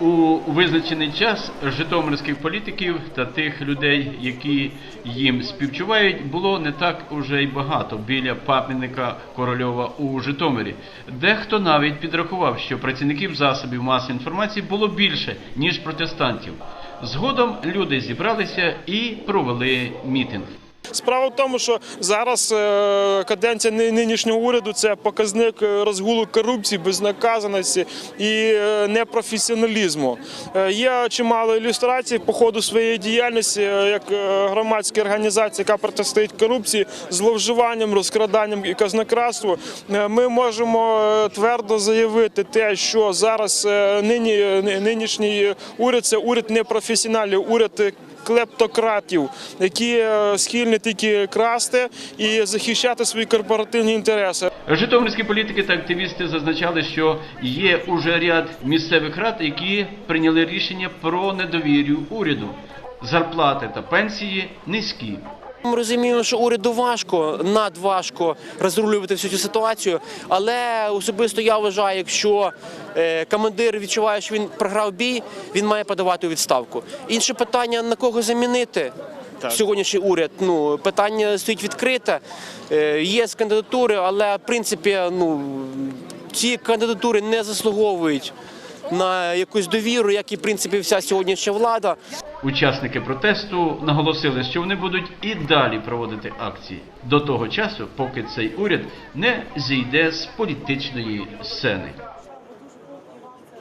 У визначений час житомирських політиків та тих людей, які їм співчувають, було не так уже й багато біля пам'ятника Корольова у Житомирі. Дехто навіть підрахував, що працівників засобів масової інформації було більше ніж протестантів. Згодом люди зібралися і провели мітинг. Справа в тому, що зараз е, каденція нинішнього уряду це показник е, розгулу корупції, безнаказаності і е, непрофесіоналізму. Є чимало ілюстрацій по ходу своєї діяльності, як громадська організація, яка протистоїть корупції, зловживанням, розкраданням і казнократству. Ми можемо твердо заявити те, що зараз нині, нинішній уряд це уряд непрофесіоналів, уряд клептократів, які е, схильні тільки красти і захищати свої корпоративні інтереси. Житомирські політики та активісти зазначали, що є уже ряд місцевих рад, які прийняли рішення про недовір'ю уряду. Зарплати та пенсії низькі. Ми розуміємо, що уряду важко, надважко розрулювати всю цю ситуацію. Але особисто я вважаю, якщо е, командир відчуває, що він програв бій, він має подавати у відставку. Інше питання на кого замінити. Сьогоднішній уряд ну питання стоїть відкрите. Е, є кандидатури, але в принципі, ну ці кандидатури не заслуговують на якусь довіру, як і в принципі вся сьогоднішня влада. Учасники протесту наголосили, що вони будуть і далі проводити акції до того часу, поки цей уряд не зійде з політичної сцени.